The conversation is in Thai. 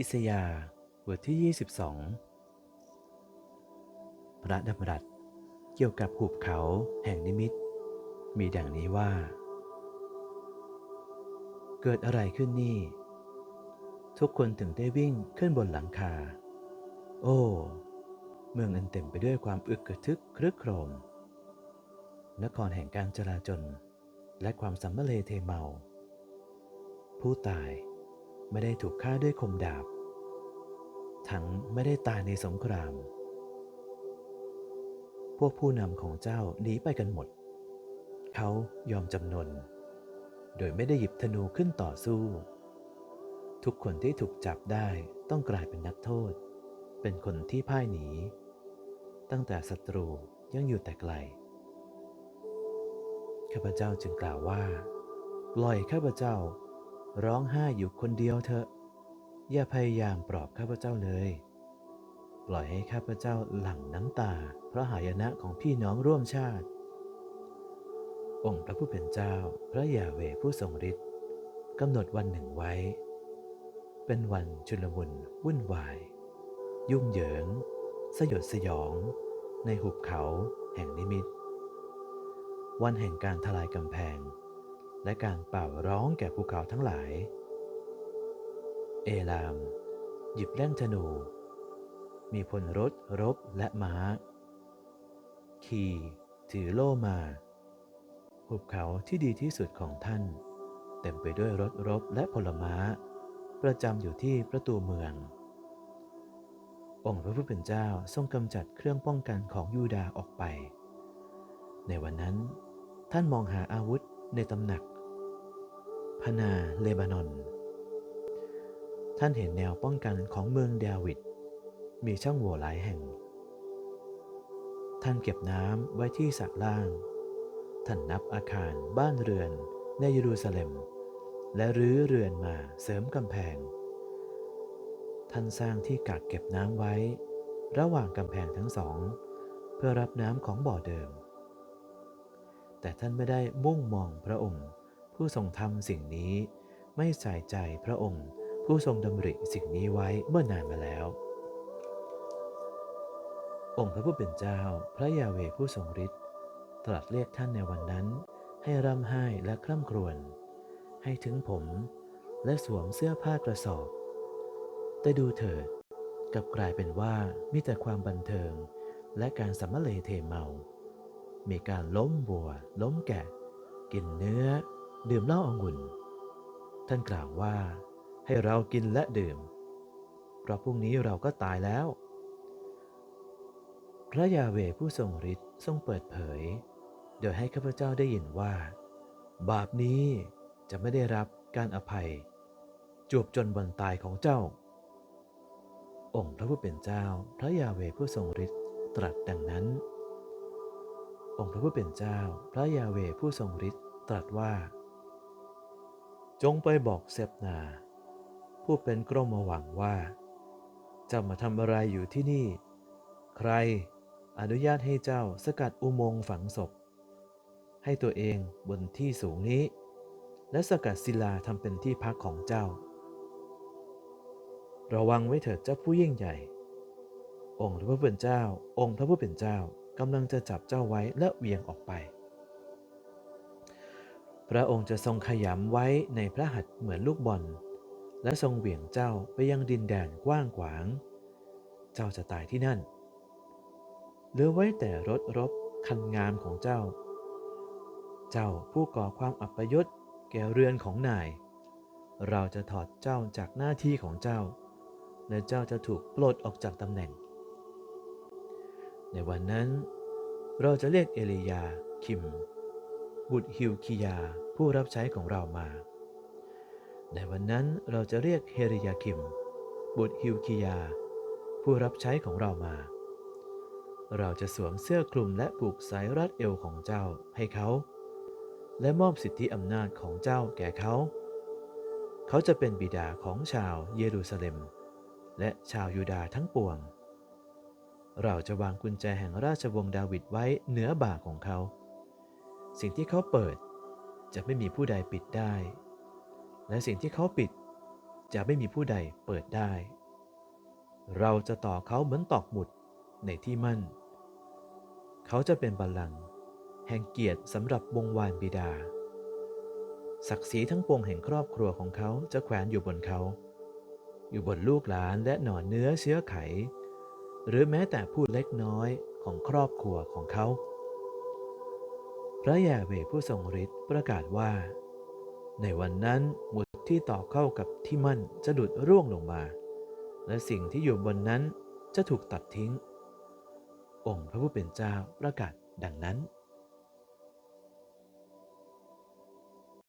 อิสยาบทที่ 22 พระดำรัสเกี่ยวกับหุบเขาแห่งนิมิต มีดังนี้ว่า เกิดอะไรขึ้นนี่ ทุกคนถึงได้วิ่งขึ้นบนหลังคา โอ้ เมืองอันเต็มไปด้วยความอึกกระทึกครึกโครม นครแห่งการจลาจลและความสัมมเลเทเมา ผู้ตาย ไม่ได้ถูกฆ่าด้วยคมดาบ ทั้งไม่ได้ตายในสงคราม พวกผู้นำของเจ้าหนีไปกันหมด เขายอมจำนน โดยไม่ได้หยิบธนูขึ้นต่อสู้ ทุกคนที่ถูกจับได้ต้องกลายเป็นนักโทษ เป็นคนที่พ่ายหนี ตั้งแต่ศัตรูยังอยู่แต่ไกลข้าพเจ้าจึงกล่าวว่า ปล่อยข้าพเจ้า ร้องไห้อยู่คนเดียวเถอะ อย่าพยายามปลอบข้าพเจ้าเลย ปล่อยให้ข้าพเจ้าหลั่งน้ำตา เพราะหายนะของพี่น้องร่วมชาติ องค์พระผู้เป็นเจ้าพระยาเวผู้ทรงฤทธิ์กำหนดวันหนึ่งไว้ เป็นวันชุลมุนวุ่นวาย ยุ่งเหยิง สยดสยอง ในหุบเขาแห่งนิมิต วันแห่งการทลายกำแพง และการเป่าร้องแก่ภูเขาทั้งหลาย เอลาม หยิบแล่นธนู มีพลรถรบและม้า ขี่ถือโล่มา หุบเขาที่ดีที่สุดของท่าน เต็มไปด้วยรถรบและพลม้าประจำอยู่ที่ประตูเมือง องค์พระผู้เป็นเจ้าทรงกำจัดเครื่องป้องกันของยูดาออกไป ในวันนั้นท่านมองหาอาวุธในตำหนัก พนาเลบานอน ท่านเห็นแนวป้องกันของเมืองเดวิด มีช่องโหว่หลายแห่ง ท่านเก็บน้ำไว้ที่สระล่าง ท่านนับอาคารบ้านเรือนในเยรูซาเล็ม และรื้อเรือนมาเสริมกำแพง ท่านสร้างที่กักเก็บน้ำไว้ ระหว่างกำแพงทั้งสอง เพื่อรับน้ำของบ่อเดิม แต่ท่านไม่ได้มุ่งมองพระองค์ ผู้ทรงทำสิ่งนี้ ไม่ใส่ใจพระองค์ ผู้ทรงดำริสิ่งนี้ไว้เมื่อนานมาแล้ว องค์พระผู้เป็นเจ้า พระยาเวผู้ทรงฤทธิ์ตรัสเรียกท่านในวันนั้น ให้ร่ำไห้และคร่ำครวญให้ถึงผมและสวมเสื้อผ้ากระสอบ แต่ดูเถิดกับกลายเป็นว่ามีแต่ความบันเทิงและการสัมมเลเทเมา มีการล้มวัว ล้มแกะ กินเนื้อ ดื่มเหล้าองุ่น ท่านกล่าวว่า ให้เรากินและดื่ม เพราะพรุ่งนี้เราก็ตายแล้ว พระยาเวผู้ทรงฤทธิ์ทรงเปิดเผย โดยให้ข้าพเจ้าได้ยินว่า บาปนี้จะไม่ได้รับการอภัย จวบจนวันตายของเจ้า องค์พระผู้เป็นเจ้า พระยาเวผู้ทรงฤทธิ์ตรัสดังนั้น องค์พระผู้เป็นเจ้า พระยาเวผู้ทรงฤทธิ์ตรัสว่า จงไปบอกเซบนา ผู้เป็นกรมหวังว่าเจ้ามาทำอะไรอยู่ที่นี่ ใครอนุญาตให้เจ้าสกัดอุโมงค์ฝังศพ ให้ตัวเองบนที่สูงนี้ และสกัดศิลาทำเป็นที่พักของเจ้า ระวังไว้เถิดเจ้าผู้ยิ่งใหญ่ องค์พระผู้เป็นเจ้า องค์พระผู้เป็นเจ้ากำลังจะจับเจ้าไว้และเวียงออกไป พระองค์จะทรงขยำไว้ในพระหัตถ์เหมือนลูกบอล และทรงเหวี่ยงเจ้าไปยังดินแดนกว้างขวาง เจ้าจะตายที่นั่น เหลือไว้แต่รถรบคันงามของเจ้า เจ้าผู้ก่อความอัปยศแก่เรือนของนาย เราจะถอดเจ้าจากหน้าที่ของเจ้า และเจ้าจะถูกปลดออกจากตำแหน่ง ในวันนั้น เราจะเรียกเอลียาคิม บุตรฮิวคิยาผู้รับใช้ของเรามา ในวันนั้นเราจะเรียกเฮริยาคิม บุตรฮิวคิยา ผู้รับใช้ของเรามา เราจะสวมเสื้อคลุมและผูกสายรัดเอวของเจ้าให้เขา และมอบสิทธิอำนาจของเจ้าแก่เขา เขาจะเป็นบิดาของชาวเยรูซาเล็ม และชาวยูดาห์ทั้งปวง เราจะวางกุญแจแห่งราชวงศ์ดาวิดไว้เหนือบ่าของเขา สิ่งที่เขาเปิดจะไม่มีผู้ใดปิดได้ และสิ่งที่เขาปิดจะไม่มีผู้ใดเปิดได้ เราจะต่อเขาเหมือนตอกหมุดในที่มั่น เขาจะเป็นบัลลังก์แห่งเกียรติสำหรับวงวานบิดา ศักดิ์ศรีทั้งปวงแห่งครอบครัวของเขาจะแขวนอยู่บนเขา อยู่บนลูกหลานและหน่อเนื้อเชื้อไข หรือแม้แต่ผู้เล็กน้อยของครอบครัวของเขา พระยาเวผู้ทรงฤทธิ์ประกาศว่า ในวันนั้นหมุดที่ต่อเข้ากับที่มั่นจะดุดร่วงลงมา และสิ่งที่อยู่บนนั้นจะถูกตัดทิ้ง องค์พระผู้เป็นเจ้าประกาศดังนั้น